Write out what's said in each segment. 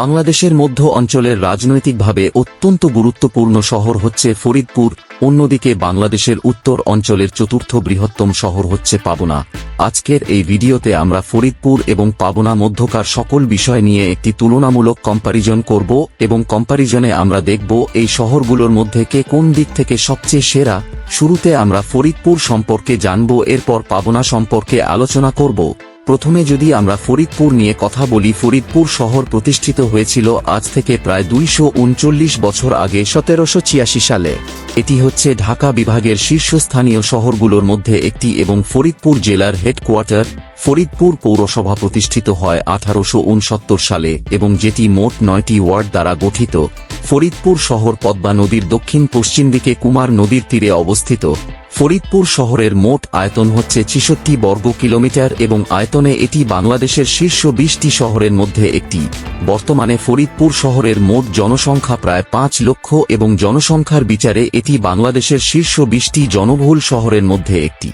বাংলাদেশের মধ্য অঞ্চলের রাজনৈতিকভাবে অত্যন্ত গুরুত্বপূর্ণ শহর হচ্ছে ফরিদপুর, অন্যদিকে বাংলাদেশের উত্তর অঞ্চলের চতুর্থ বৃহত্তম শহর হচ্ছে পাবনা। আজকের এই ভিডিওতে আমরা ফরিদপুর এবং পাবনা মধ্যকার সকল বিষয় নিয়ে একটি তুলনামূলক কম্পারিজন করব এবং কম্পারিজনে আমরা দেখব এই শহরগুলোর মধ্যে কে কোন দিক থেকে সবচেয়ে সেরা। শুরুতে আমরা ফরিদপুর সম্পর্কে জানব, এরপর পাবনা সম্পর্কে আলোচনা করব। প্রথমে যদি আমরা ফরিদপুর নিয়ে কথা বলি, ফরিদপুর শহর প্রতিষ্ঠিত হয়েছিল আজ থেকে প্রায় দুইশ উনচল্লিশ বছর আগে, সতেরোশো ছিয়াশি সালে। এটি হচ্ছে ঢাকা বিভাগের শীর্ষস্থানীয় শহরগুলোর মধ্যে একটি এবং ফরিদপুর জেলার হেডকোয়ার্টার। ফরিদপুর পৌরসভা প্রতিষ্ঠিত হয় আঠারোশো সালে এবং যেটি মোট নয়টি ওয়ার্ড দ্বারা গঠিত। ফরিদপুর শহর পদ্মা নদীর দক্ষিণ পশ্চিম দিকে কুমার নদীর তীরে অবস্থিত। ফরিদপুর শহরের মোট আয়তন হচ্ছে ছিষট্টি বর্গ কিলোমিটার এবং আয়তনে এটি বাংলাদেশের শীর্ষ বিশটি শহরের মধ্যে একটি। বর্তমানে ফরিদপুর শহরের মোট জনসংখ্যা প্রায় পাঁচ লক্ষ এবং জনসংখ্যার বিচারে এটি বাংলাদেশের শীর্ষ বিশটি জনবহুল শহরের মধ্যে একটি।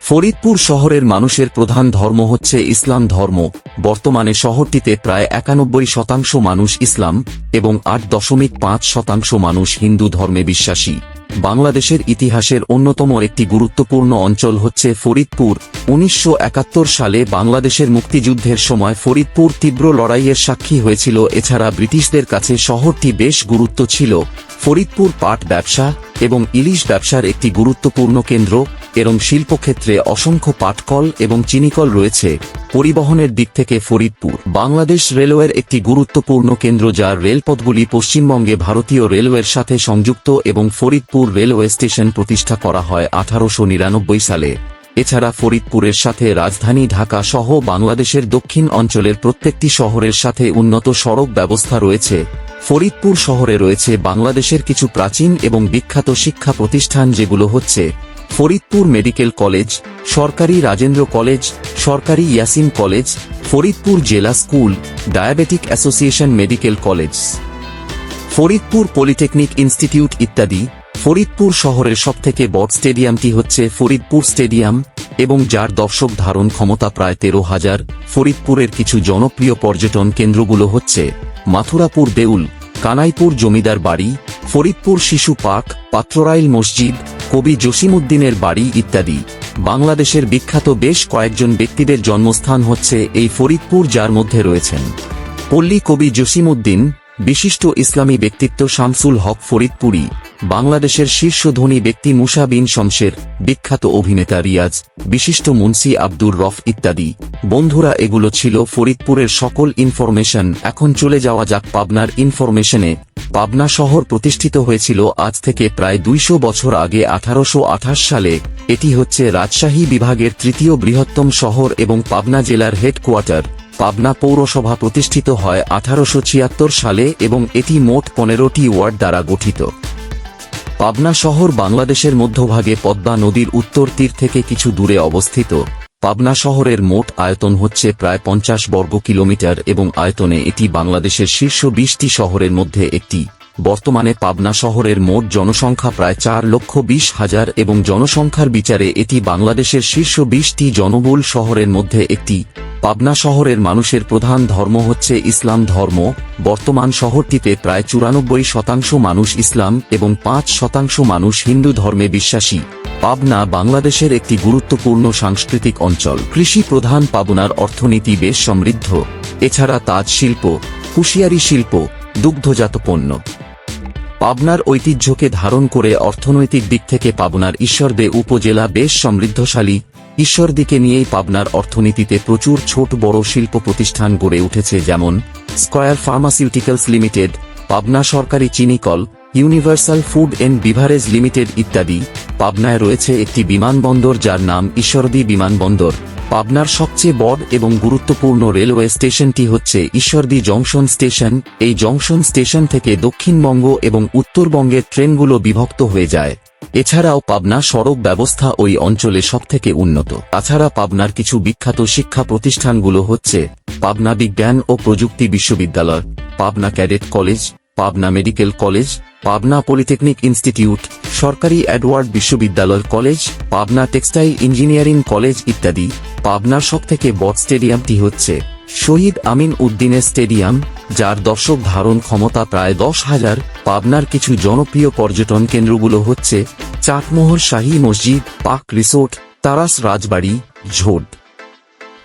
ফরিদপুর শহরের মানুষের প্রধান ধর্ম হচ্ছে ইসলাম ধর্ম। বর্তমানে শহরটিতে প্রায় একানব্বই শতাংশ মানুষ ইসলাম এবং আট দশমিক পাঁচ শতাংশ মানুষ হিন্দু ধর্মে বিশ্বাসী। বাংলাদেশের ইতিহাসের অন্যতম একটি গুরুত্বপূর্ণ অঞ্চল হচ্ছে ফরিদপুর। উনিশশো একাত্তর সালে বাংলাদেশের মুক্তিযুদ্ধের সময় ফরিদপুর তীব্র লড়াইয়ের সাক্ষী হয়েছিল। এছাড়া ব্রিটিশদের কাছে শহরটি বেশ গুরুত্ব ছিল। ফরিদপুর পাট ব্যবসা এবং ইলিশ ব্যবসার একটি গুরুত্বপূর্ণ কেন্দ্র, এবং শিল্পক্ষেত্রে অসংখ্য পাটকল এবং চিনিকল রয়েছে। পরিবহনের দিক থেকে ফরিদপুর, বাংলাদেশ রেলওয়ের একটি গুরুত্বপূর্ণ কেন্দ্র যার রেলপথগুলি পশ্চিমবঙ্গে ভারতীয় রেলওয়ের সাথে সংযুক্ত এবং ফরিদপুর রেলওয়ে স্টেশন প্রতিষ্ঠা করা হয় আঠারোশ নিরানব্বই সালে। এছাড়া ফরিদপুরের সাথে রাজধানী ঢাকা সহ বাংলাদেশের দক্ষিণ অঞ্চলের প্রত্যেকটি শহরের সাথে উন্নত সড়ক ব্যবস্থা রয়েছে। ফরিদপুর শহরে রয়েছে বাংলাদেশের কিছু প্রাচীন এবং বিখ্যাত শিক্ষা প্রতিষ্ঠান যেগুলো হচ্ছে ফরিদপুর মেডিকেল কলেজ, সরকারি রাজেন্দ্র কলেজ, সরকারি ইয়াসিন কলেজ, ফরিদপুর জেলা school, diabetic association medical college. Faridpur polytechnic institute ইত্যাদি ফরিদপুর শহরের সবথেকে বড় স্টেডিয়ামটি হচ্ছে ফরিদপুর স্টেডিয়াম এবং যার দর্শক ধারণ ক্ষমতা প্রায় তেরো হাজার। ফরিদপুরের কিছু জনপ্রিয় পর্যটন কেন্দ্রগুলো হচ্ছে মাথুরাপুর দেউল কানাইপুর জমিদার বাড়ি, ফরিদপুর শিশু পার্ক, পাত্ররাইল মসজিদ, কবি জসিমুদ্দিনের বাড়ি ইত্যাদি। বাংলাদেশের বিখ্যাত বেশ কয়েকজন ব্যক্তিদের জন্মস্থান হচ্ছে এই ফরিদপুর যার মধ্যে রয়েছেন। পল্লী কবি জসিমুদ্দিন বিশিষ্ট ইসলামী ব্যক্তিত্ব শামসুল হক ফরিদপুরি বাংলাদেশের শীর্ষ ধনী ব্যক্তি মুসা বিন শমশের বিখ্যাত অভিনেতা রিয়াজ, বিশিষ্ট মুন্সি আব্দুর রফ ইত্যাদি। বন্ধুরা, এগুলো ছিল ফরিদপুরের সকল ইনফরমেশন। এখন চলে যাওয়া যাক পাবনার ইনফরমেশনে। পাবনা শহর প্রতিষ্ঠিত হয়েছিল আজ থেকে প্রায় দুইশো বছর আগে আঠারোশ আঠাশ সালে। এটি হচ্ছে রাজশাহী বিভাগের তৃতীয় বৃহত্তম শহর এবং পাবনা জেলার হেডকোয়ার্টার। পাবনা পৌরসভা প্রতিষ্ঠিত হয় আঠারোশ ছিয়াত্তর সালে এবং এটি মোট পনেরোটি ওয়ার্ড দ্বারা গঠিত। পাবনা শহর বাংলাদেশের মধ্যভাগে পদ্মা নদীর উত্তর তীর থেকে কিছু দূরে অবস্থিত। পাবনা শহরের মোট আয়তন হচ্ছে প্রায় পঞ্চাশ বর্গ কিলোমিটার এবং আয়তনে এটি বাংলাদেশের শীর্ষ বিশটি শহরের মধ্যে একটি। বর্তমানে পাবনা শহরের মোট জনসংখ্যা প্রায় চার লক্ষ বিশ হাজার এবং জনসংখ্যার বিচারে এটি বাংলাদেশের শীর্ষ বিশটি জনবহুল শহরের মধ্যে একটি। পাবনা শহরের মানুষের প্রধান ধর্ম হচ্ছে ইসলাম ধর্ম। বর্তমান শহরটিতে প্রায় চুরানব্বই শতাংশ মানুষ ইসলাম এবং পাঁচ শতাংশ মানুষ হিন্দু ধর্মে বিশ্বাসী। পাবনা বাংলাদেশের একটি গুরুত্বপূর্ণ সাংস্কৃতিক অঞ্চল। কৃষি প্রধান পাবনার অর্থনীতি বেশ সমৃদ্ধ। এছাড়া তাজ শিল্প হুঁশিয়ারি শিল্প, দুগ্ধজাত পণ্য। পাবনার ঐতিহ্যকে ধারণ করে অর্থনৈতিক দিক থেকে পাবনার ঈশ্বরদে উপজেলা বেশ সমৃদ্ধশালী। ঈশ্বরদীকে নিয়েই পাবনার অর্থনীতিতে প্রচুর ছোট বড় শিল্প প্রতিষ্ঠান গড়ে উঠেছে যেমন স্কয়ার ফার্মাসিউটিক্যালস লিমিটেড, পাবনা সরকারি চিনিকল, universal food and beverage limited ইত্যাদি। পাবনায় রয়েছে একটি বিমানবন্দর যার নাম ঈশ্বরদী বিমানবন্দর। পাবনার সবচেয়ে বড় এবং গুরুত্বপূর্ণ রেলওয়ে স্টেশনটি হচ্ছে ঈশ্বরদী জংশন স্টেশন। এই জংশন স্টেশন থেকে দক্ষিণবঙ্গ এবং উত্তরবঙ্গের ট্রেনগুলো বিভক্ত হয়ে যায়। এছাড়াও পাবনা সড়ক ব্যবস্থা ওই অঞ্চলে সবথেকে উন্নত। তাছাড়া পাবনার কিছু বিখ্যাত শিক্ষা প্রতিষ্ঠানগুলো হচ্ছে পাবনা বিজ্ঞান ও প্রযুক্তি বিশ্ববিদ্যালয়, Pabna cadet college, Pabna medical college, Pabna polytechnic institute, সরকারি এডওয়ার্ড বিশ্ববিদ্যালয় college, Pabna textile engineering college ইত্যাদি। পাবনার সবথেকে বড় স্টেডিয়ামটি হচ্ছে শহীদ আমিন উদ্দিনের স্টেডিয়াম, যার দর্শক ধারণ ক্ষমতা প্রায় দশ হাজার, পাবনার কিছু জনপ্রিয় পর্যটন কেন্দ্রগুলো হচ্ছে চাটমোহর শাহী মসজিদ পাক রিসোর্ট, তারাস রাজবাড়ি, ঝোট।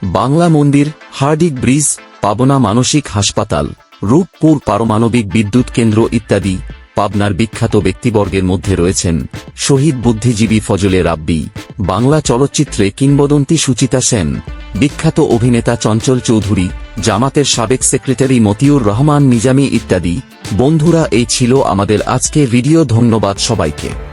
বাংলা মন্দির, হার্ডিক ব্রিজ, পাবনা মানসিক হাসপাতাল, রূপপুর পারমাণবিক বিদ্যুৎ কেন্দ্র ইত্যাদি পাবনার বিখ্যাত ব্যক্তিবর্গের মধ্যে রয়েছেন শহীদ বুদ্ধিজীবী ফজলে রাব্বি। বাংলা চলচ্চিত্রে কিংবদন্তি সুচিতা সেন। বিখ্যাত অভিনেতা চঞ্চল চৌধুরী, জামাতের সাবেক সেক্রেটারি মতিউর রহমান, নিজামী ইত্যাদি। বন্ধুরা, এই ছিল আমাদের আজকে ভিডিও। ধন্যবাদ সবাইকে।